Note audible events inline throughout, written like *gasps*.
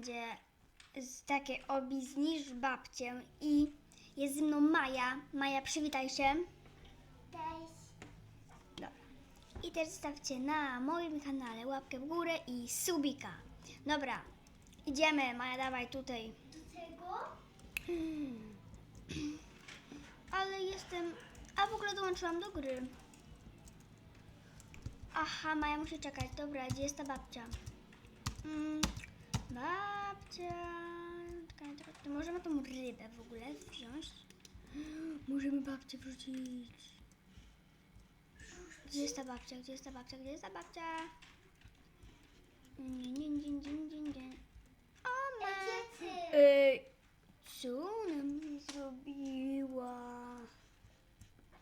będzie takie obi zniż babcię i jest ze mną Maja. Maja, przywitaj się. Cześć. Dobra. I też zostawcie na moim kanale łapkę w górę i subika. Dobra, idziemy. Maja, dawaj tutaj. Do tego? *clears throat* Ale jestem... A w ogóle dołączyłam do gry. Aha, Maja musi czekać. Dobra, gdzie jest ta babcia? Mm, babcia... To możemy tą rybę w ogóle wziąć? Możemy babcię wrzucić. Gdzie jest ta babcia? Gdzie jest ta babcia? Gdzie jest ta babcia? Nie, nie, nie, nie, nie, nie. O, ma... Ej, co ona mi zrobiła?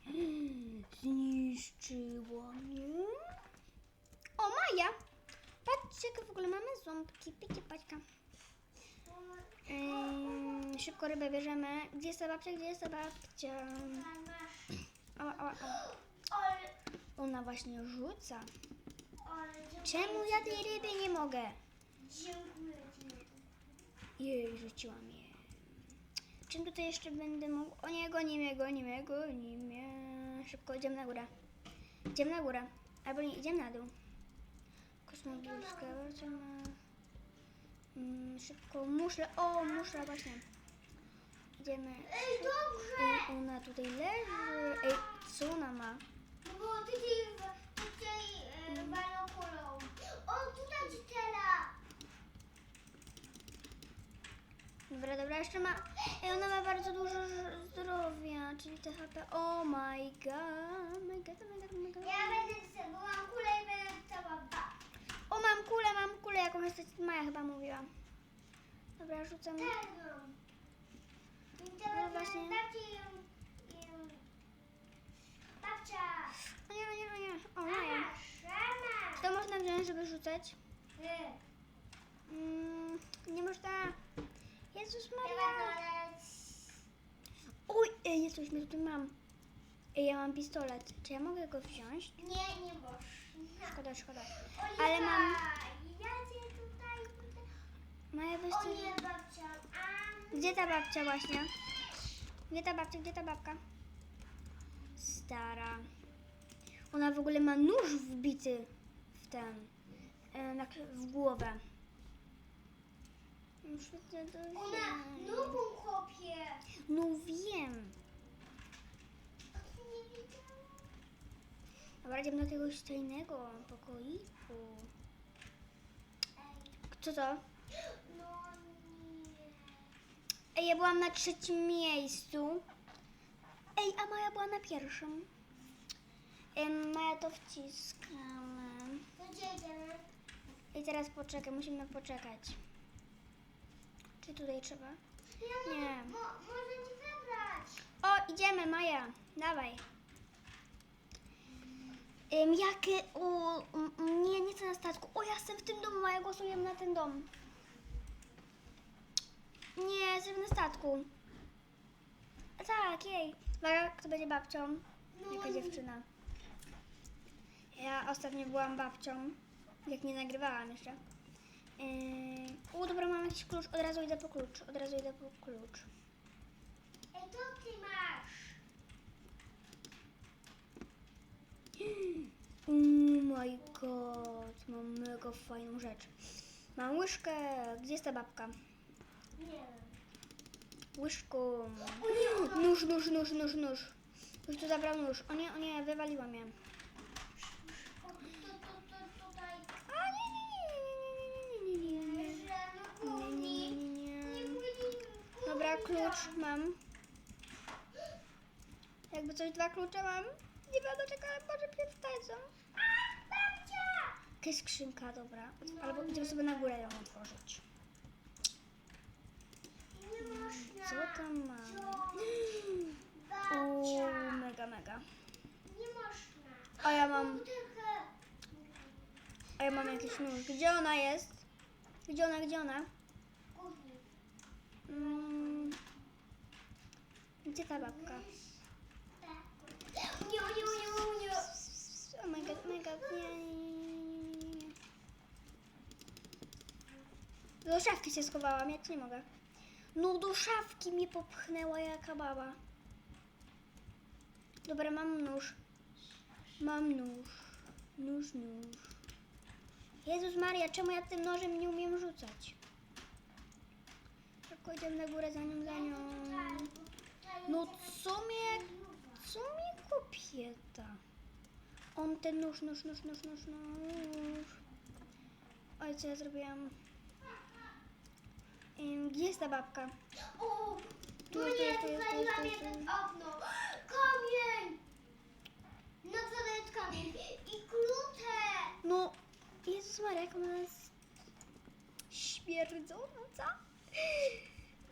*gasps* Zniszczyła mnie. O, Maja! Patrzcie, jakie w ogóle mamy ząbki. Picie, paćka. Ym, szybko rybę bierzemy. Gdzie jest ta babcia? Gdzie jest ta babcia? Ona właśnie rzuca. Czemu ja tej ryby nie mogę? Jej, rzuciłam je. Czym tutaj jeszcze będę mógł? O nie, goni mnie, goni mnie, goni mnie. Szybko, idziemy na górę. Idziemy na górę. Albo nie, idziemy na dół. Kosmogórska, zobaczymy. Mm, szybko, muszle. O, muszla właśnie. Idziemy. Ej, dobrze! Ona tutaj leży. Ej, co ona ma? No bo tutaj, tutaj e, binokulą. O, tutaj dzieciela. Dobra, dobra, jeszcze ma. Ej, ona ma bardzo dużo zdrowia, czyli THP. Oh my god, my god, my god, my god. Ja będę mam kulę i będę ba. O, mam kulę, mam kulę, jaką jesteś Maja chyba mówiła. Dobra, rzucam. No właśnie. Babcia. O nie, o nie, o nie. O, Maja. Co można wziąć, żeby rzucać? Mm, nie można. Jezus Maria. Uj, ej, coś, my tutaj mam. Ej, ja mam pistolet. Czy ja mogę go wziąć? Nie, nie możesz. Szkoda, szkoda. Ale mam- Ja cię tutaj, tutaj. Maja, weź O ty... nie, babcia. A, Gdzie ta babcia właśnie? Gdzie ta babcia, gdzie ta babka? Stara. Ona w ogóle ma nóż wbity w ten, e, w głowę. Muszę to Ona nogą kopie. No wiem. A ty nie widziałam? Dobra, idziemy do jakiegoś tajnego pokoiku. Ej, Co to? no nie. Ej, ja byłam na trzecim miejscu. Ej, a Maja była na pierwszym. Em, Maja to gdzie idziemy? I teraz poczekaj, musimy poczekać. Czy tutaj trzeba? Ja Nie. Mo, może ci zabrać. O, idziemy, Maja. Dawaj. Ym, jakie... M, m, nie, nie chcę na statku. O, ja jestem w tym domu, Maja, głosujemy na ten dom. Nie, jestem na statku. A tak, jej. Uwaga, kto będzie babcią? No Jaka dziewczyna. Ja ostatnio byłam babcią, jak nie nagrywałam jeszcze. Yy... U, dobra, mam jakiś klucz. Od razu idę po klucz. Od razu idę po klucz. Ej, to ty Oh my god, mam mega fajną rzecz. Mam łyżkę. Gdzie jest ta babka? Nie wiem. Łyżką. Nóż, nóż, nóż, nóż, nóż. Już tu zabrał nóż. O nie, o nie, wywaliłam je. O, to, to, to, tutaj. A nie, nie, nie, nie, nie, nie, nie, nie, Że no nie, nie, gumi. nie, Nie nie. gumi. Dobra, klucz mam. Jakby coś, dwa klucze mam. Będę czekała, może babcia. Jakaś skrzynka, dobra. Albo idziemy sobie na górę ją otworzyć. Co tam mam? Babcia. Uuu, mega, mega. A ja mam, a ja mam jakiś nóż. Gdzie ona jest? Gdzie ona, gdzie ona? Mm, gdzie ta babka? Nie, nie, nie, nie. Oh my god, oh my god, nie, nie, nie, nie, nie, nie. Do szafki się schowałam, jak nie mogę. No do szafki mnie popchnęła jaka baba. Dobra, mam nóż. Mam nóż. Nóż, nóż. Jezus Maria, czemu ja tym nożem nie umiem rzucać? Szybko idziemy na górę za nią, za nią. No co mnie, co mnie kobieta? On ten nóż, nóż, nóż, nóż, nóż, nóż. Oj, co ja zrobiłam? Ym, Gdzie jest ta babka? O, Tu jest, tu jest, tu tu tu jest. okno. Kamień! Na dole jest kamień. I klute! No, Jezus Maria, jak ona jest śmierdząca.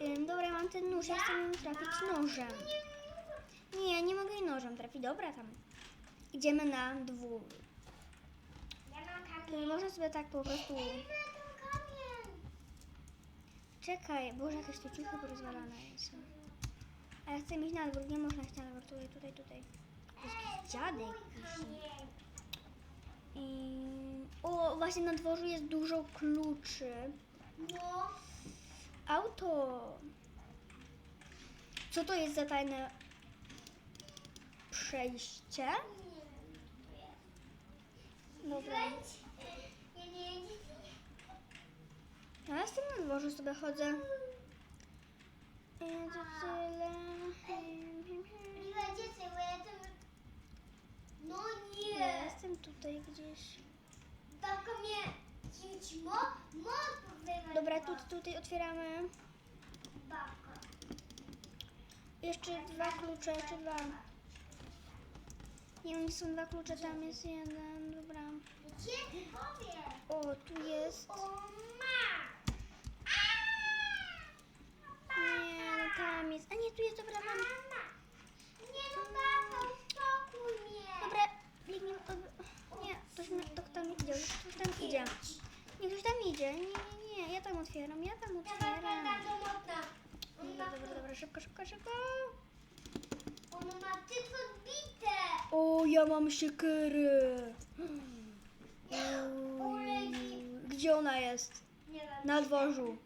Ym, dobra, mam ten nóż, ja chcę ją trafić nożem. Nie, nie mogę jej nożem trafić. Dobra, tam. Idziemy na dwór. Ja mam kamień. można sobie tak po prostu... Ej, ten kamień! Czekaj, Boże, jakieś tu ciuchy porozwalane są. A ja chcę mieć na dwór, nie można iść na dwór, tutaj, tutaj, tutaj. To jest jakiś dziadek. I... O, właśnie na dworzu jest dużo kluczy. No, Auto. Co to jest za tajne przejście? Dobra. Ja. Ja jestem na dworzu, sobie chodzę. I to tyle. Ja. No Ja nie! jestem tutaj gdzieś. Babka mnie... Dziś mo... Dobra, tu, tutaj otwieramy. Jeszcze dwa klucze, jeszcze dwa. Nie, oni są dwa klucze, tam jest jeden. Dobra. Gdzie powie? O, tu jest. O, ma! Nie, no tam jest. A nie, tu jest, dobra, mam. Mama! Nie no, baba, uspokój mnie! Dobra, biegnie. ob- Nie, ktoś, mi- to tam idzie, ktoś tam idzie. Nie, ktoś tam idzie. Nie, nie, nie, ja tam otwieram, ja tam Dobra, otwieram. bardzo mocna. On Dobra, ma, dobra, dobra, szybko, szybko, szybko. on ma tylko. O, ja mam siekierę. Gdzie ona jest? Na dworzu.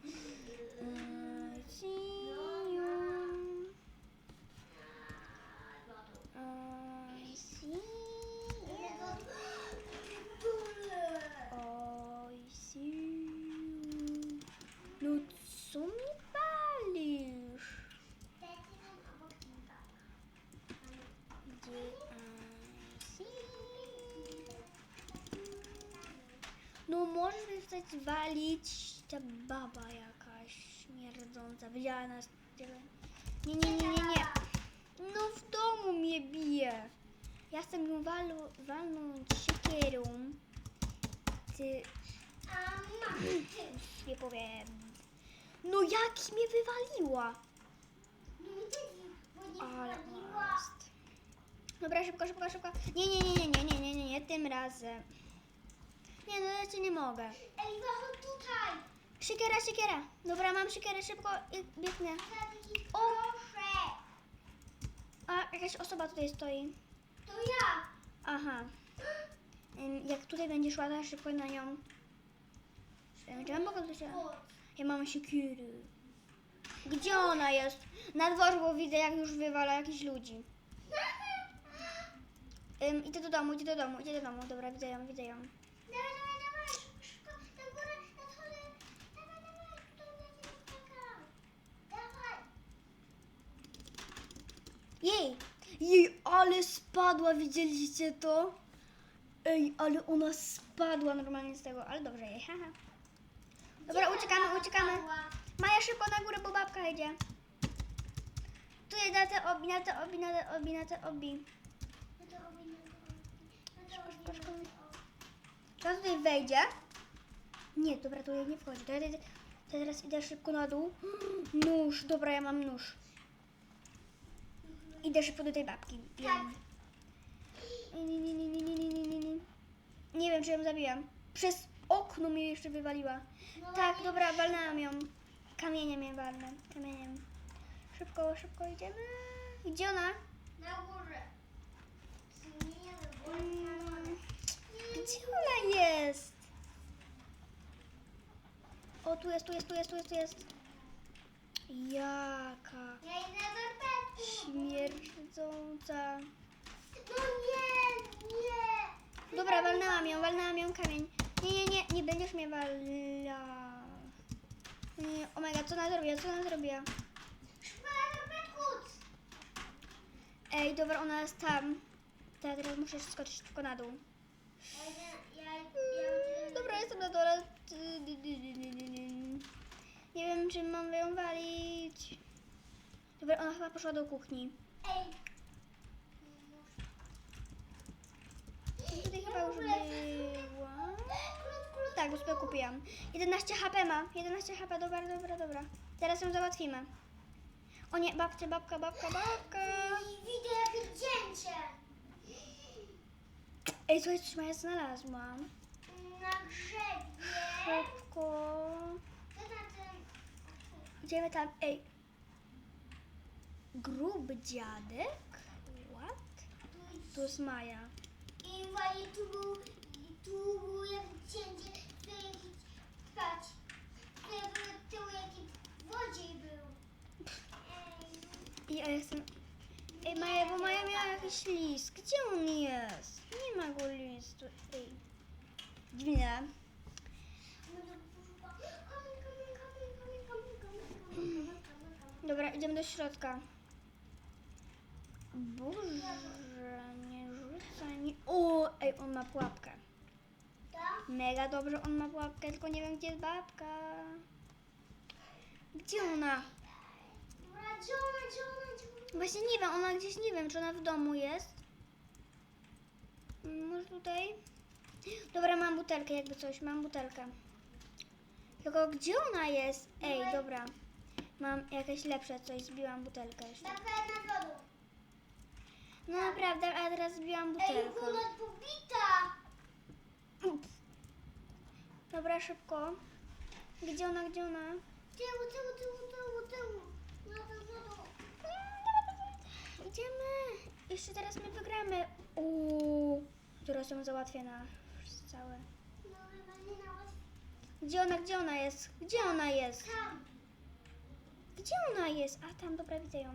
jest walić ta baba jakaś śmierdząca. Widziała nas. Nie, nie, nie, nie, nie. No w domu mnie bije. Ja chcę ją walu, walnąć siekierą. Ty... *clears throat* Nie powiem. No jak mnie wywaliła? Ale. Dobra, szybko, szybko, szybko. Nie, nie, nie, nie, nie, nie, nie, nie, tym razem. Nie, no ja cię nie mogę. Ej, chodź tutaj. Siekiera, siekiera. Dobra, mam siekierę, szybko i biegnę. O! Proszę. A jakaś osoba tutaj stoi. To ja. Aha. Ym, Jak tutaj będzie szła, to ja szybko na nią. Czy ja mogę. Ja mam siekiery. Gdzie ona jest? Na dworzu, bo widzę, jak już wywala jakichś ludzi. *laughs* Ym, idę do domu, idę do domu, idę do domu. Dobra, widzę ją, widzę ją. Dawaj, dawaj, dawaj. Szybko, na górę, na dole. Dawaj, dawaj. Tu będzie skakał. Dawaj. Jej! Jej, ale spadła, widzieliście to? Ej, ale ona spadła normalnie z tego, ale dobrze jej, haha. Dobra, Gdzie uciekamy, baba uciekamy. padła? Maja szybko na górę, bo babka idzie. Tu jest na te obi, na te obi, na te obi, na te obi. No to no to. No to no to robi. Czy ona tutaj wejdzie? Nie, dobra, tu nie wchodzi. To ja, to ja teraz idę szybko na dół. *gasps* Nóż, dobra, ja mam nóż. Idę szybko do tej babki. Tak. Nie, nie, nie, nie, nie, nie, nie, nie, nie. Nie wiem, czy ją zabiłam. Przez okno mnie jeszcze wywaliła. No Tak, dobra, walnęłam ją. Kamieniem mnie walnę. Kamieniem. Szybko, szybko idziemy. Gdzie ona? Na górze. Mm, Gdzie ona jest? O, tu jest, tu jest, tu jest, tu jest, tu jest. Jaka Ja idę do. śmierdząca. No nie, nie. Dobra, walnęłam ją, kamień. Nie, nie, nie, nie będziesz mnie wala. Nie, omega, co ona zrobiła, co ona zrobiła? Ej, dobra, ona jest tam. To ja teraz muszę skoczyć tylko na dół. Idę. Dobra, jestem na dole. Nie wiem, czy mam ją walić. Dobra, ona chyba poszła do kuchni. Ej. Tutaj chyba już była. Tak, już kupiłam. 11 HP ma. 11 HP, dobra, dobra, dobra. Teraz ją załatwimy. O nie, babcia, babka, babka, babka. Widzę jakie cięcie. Ej, coś, coś ja znalazłam. Na grzebię. Szybko. Idziemy tam. Ej. Gruby dziadek? What? Tu jest Maja i próbuje wszędzie wyjechać. Żeby tył jaki wodziej był. Ja jestem... Ej, Maja, bo Maja miała jakiś list. Gdzie on jest? Nie ma go listu. Ej. Dobra, idziemy do środka. Boże, ej, on ma pułapkę. Mega dobrze, on ma pułapkę, tylko nie wiem, gdzie jest babka. Gdzie ona? Gdzie ona, gdzie ona, gdzie ona? Właśnie nie wiem, ona gdzieś, nie wiem, czy ona w domu jest. Mm, Może tutaj? Dobra, mam butelkę, jakby coś, mam butelkę. Tylko gdzie ona jest? Ej, dobra. Mam jakieś lepsze coś, zbiłam butelkę jeszcze. Taka na wodu. No naprawdę, a teraz zbiłam Ej, butelkę. ona pobita. Dobra, szybko. Gdzie ona, gdzie ona? Tyłu, tyłu, tyłu, tyłu, tyłu. Na to wodą. Idziemy. Jeszcze teraz my wygramy. Uuu, teraz ją załatwię na całe. No chyba nie na was. Gdzie ona, gdzie ona jest? Gdzie ona jest? Tam. Gdzie ona jest? A tam, dobra, widzę ją.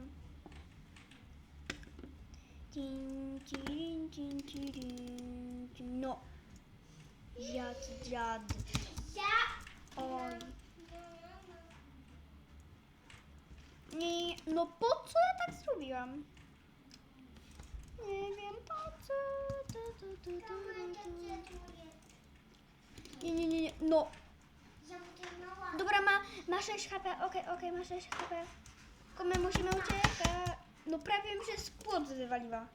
Tin, tin, tin, tin, tin. No. Dziad, dziad. Ja. Oj. Nie, no po co ja tak zrobiłam? Nie wiem po co. Tu, tu, tu, tu, tu. Nie, nie, nie, nie. No. Dobra, ma, ma 6 HP. Okej, okej, ma 6 HP. Tylko my musimy uciekać. No prawie mi przez płot wywaliła.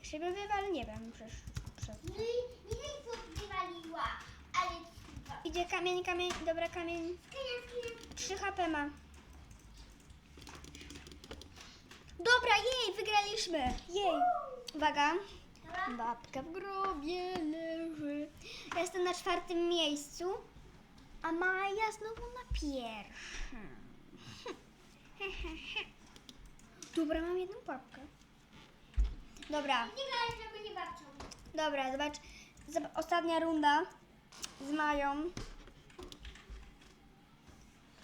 Jeszcze bym wywalił, nie wiem, przez, przez. No i nie wiem, co wywaliła, ale chyba. Idzie kamień, kamień, dobra, kamień. 3 HP ma. Dobra, jej, wygraliśmy. Jej. Uwaga. Babka w grobie leży. Ja jestem na czwartym miejscu, a Maja znowu na pierwszym. *laughs* Dobra, mam jedną papkę. Dobra, Nie graj, żeby nie babcią. dobra, zobacz. Zob- ostatnia runda z Mają.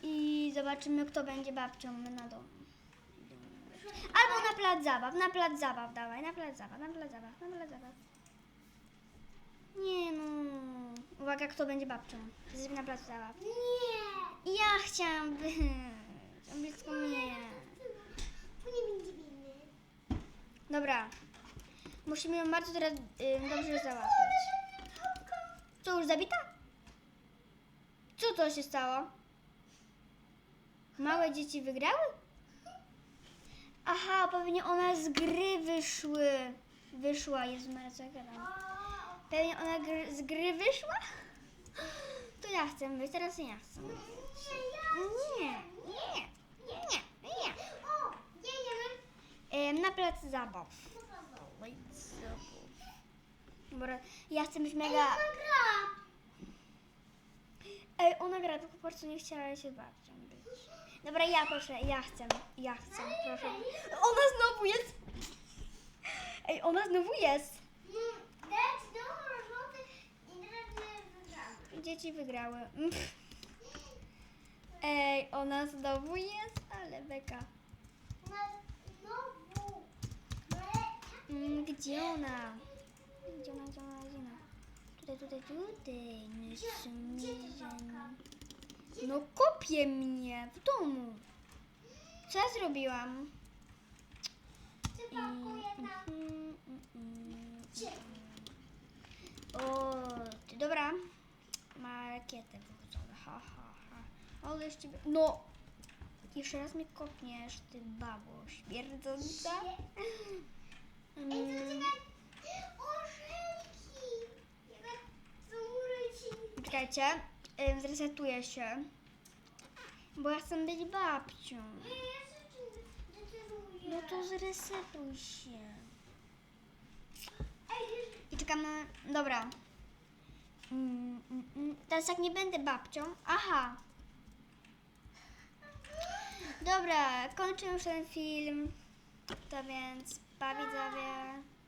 I zobaczymy, kto będzie babcią na domu. Albo na plac zabaw, na plac zabaw, dawaj, na plac zabaw, na plac zabaw, na plac zabaw. Nie no. Uwaga, kto będzie babcią. Jesteśmy na placu zabaw. Nie. Ja chciałam być. Blisko mnie. Nie będzie winny. Dobra. Musimy ją bardzo teraz y, dobrze załatwić. Co, już zabita? Co to się stało? Małe dzieci wygrały? Aha, pewnie one z gry wyszły. Wyszła, Jezu Maria, co ja gadam? Pewnie ona gr- z gry wyszła? To ja chcę być, teraz ja chcę. Nie, nie, nie, nie. O, jedziemy. Em, na plac zabaw. Dobra, ja chcę być mega... Ona gra. Ej, ona gra, tylko po prostu nie chciała się babcią być. Dobra, ja proszę, ja chcę, ja chcę, proszę. Ona znowu jest! Ej, ona znowu jest! Mm. Dzieci wygrały. *laughs* Ej, ona znowu jest, ale beka. Na znowu. No ale Mm, gdzie ona? Gdzie ona, gdzie ona, gdzie ona? Tutaj, tutaj, tutaj. No, kopie mnie w domu. Co ja zrobiłam? Mm, mm, mm. O, ty dobra. Ma rakietę wyrzucone. Ha, ha, ha. Ale jeszcze... No! Jeszcze raz mnie kopniesz, ty babo śmierdząca. Ej, to Mm, czekaj. Orzelki. Jaka córci. Czekajcie, ym, zresetuję się. Bo ja chcę być babcią. Ej, ja się decyduję. No to zresetuj się. Ej, I czekamy. Dobra. Mm, mm, mm. Teraz jak nie będę babcią. Aha. Dobra, kończę już ten film. To więc, pa widzowie.